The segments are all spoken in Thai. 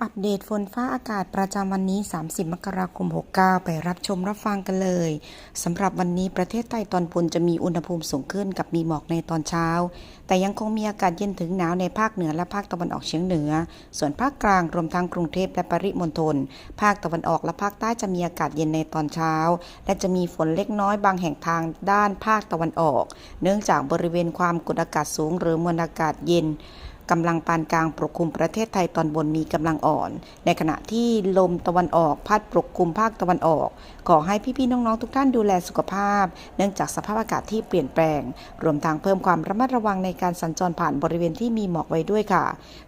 อัปเดตฝนฟ้าอากาศประจำวันนี้ 30 มกราคม 69 ไปรับชมรับฟังกันเลยสำหรับวันนี้ประเทศใต้ตอนบนจะมีอุณหภูมิสูงขึ้นกับมีหมอกในตอนเช้า แต่ยังคงมีอากาศเย็นถึงหนาวในภาคเหนือและภาคตะวันออกเฉียงเหนือ ส่วนภาคกลางรวมทั้งกรุงเทพและปริมณฑลภาคตะวันออกและภาคใต้จะมีอากาศเย็นในตอนเช้า และจะมีฝนเล็กน้อยบางแห่งทางด้านภาคตะวันออก เนื่องจากบริเวณความกดอากาศสูง หรือมวลอากาศเย็น กำลังปานกลางปกคลุมประเทศไทยตอนบนมีกำลังอ่อน ในขณะที่ลมตะวันออกพัดปกคลุมภาคตะวันออกขอให้พี่ๆน้องๆทุกท่านดูแลสุขภาพ เนื่องจากสภาพอากาศที่เปลี่ยนแปลง รวมทั้งเพิ่มความระมัดระวังในการสัญจรผ่านบริเวณที่มีหมอกไว้ด้วยค่ะ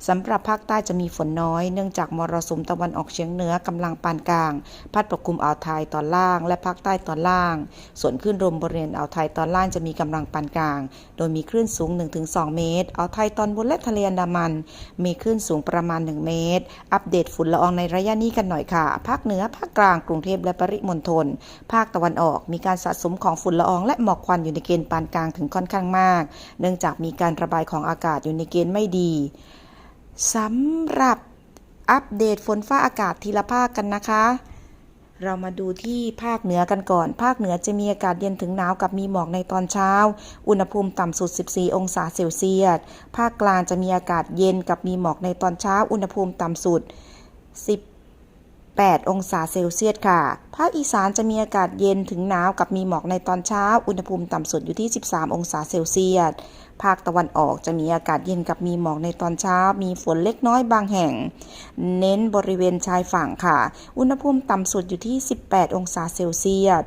สำหรับภาคใต้จะมีฝนน้อย เนื่องจากมรสุมตะวันออกเฉียงเหนือกำลังปานกลาง พัดปกคลุมอ่าวไทยตอนล่าง และภาคใต้ตอนล่าง ส่วนคลื่นลมบริเวณอ่าวไทยตอนล่างจะมีกำลังปานกลาง โดยมีคลื่นสูง 1-2 เมตรอ่าวไทยตอนบนและทะเลอันดามัน มีคลื่นสูงประมาณ 1 เมตร อัปเดตฝุ่นละอองในระยะนี้กันหน่อยค่ะ ภาคเหนือ ภาคกลาง กรุงเทพและปริมณฑล ภาคตะวันออก มีการสะสมของฝุ่นละอองและหมอกควันอยู่ในเกณฑ์ปานกลางถึงค่อนข้างมาก เนื่องจากมีการระบายของอากาศอยู่ในเกณฑ์ไม่ดีสำหรับอัปเดตฝนฟ้าอากาศทีละภาคกันนะคะ เรามาดูที่ภาคเหนือกันก่อน ภาคเหนือจะมีอากาศเย็นถึงหนาวกับมีหมอกในตอนเช้า อุณหภูมิต่ำสุด 14 องศาเซลเซียส ภาคกลางจะมีอากาศเย็นกับมีหมอกในตอนเช้า อุณหภูมิต่ำสุด 10 8 องศาเซลเซียสค่ะ ภาคอีสานจะมีอากาศเย็นถึงหนาวกับมีหมอกในตอนเช้า อุณหภูมิต่ำสุดอยู่ที่ 13 องศาเซลเซียส ภาคตะวันออกจะมีอากาศเย็นกับมีหมอกในตอนเช้า มีฝนเล็กน้อยบางแห่ง เน้นบริเวณชายฝั่งค่ะ อุณหภูมิต่ำสุดอยู่ที่ 18 องศาเซลเซียส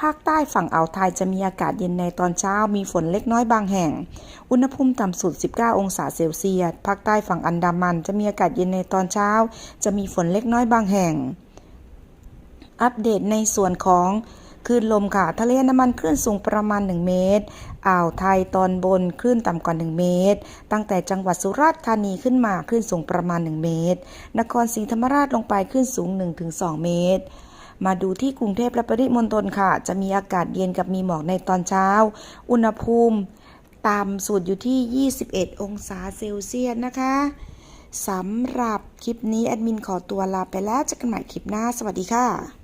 ภาคใต้ฝั่งอ่าวไทยจะมีอากาศเย็นในตอนเช้า มีฝนเล็กน้อยบางแห่ง อุณหภูมิต่ำสุด 19 องศาเซลเซียส ภาคใต้ฝั่งอันดามันจะมีอากาศเย็นในตอนเช้า จะมีฝนเล็กน้อยบางแห่ง อัปเดตในส่วนของคลื่นลมค่ะ ทะเลอันดามันคลื่นสูงประมาณ 1 เมตร อ่าวไทยตอนบนคลื่นต่ำกว่า 1 เมตร ตั้งแต่จังหวัดสุราษฎร์ธานีขึ้นมาคลื่นสูงประมาณ 1 เมตร นครศรีธรรมราชลงไปคลื่นสูง 1-2 เมตร มาดูที่กรุงเทพและปริมณฑลค่ะ จะมีอากาศเย็นกับมีหมอกในตอนเช้า อุณหภูมิต่ำสุดอยู่ที่ 21 องศาเซลเซียสนะคะสำหรับคลิปนี้แอดมินขอตัวลาไปแล้วเจอกันใหม่คลิปหน้า สวัสดีค่ะ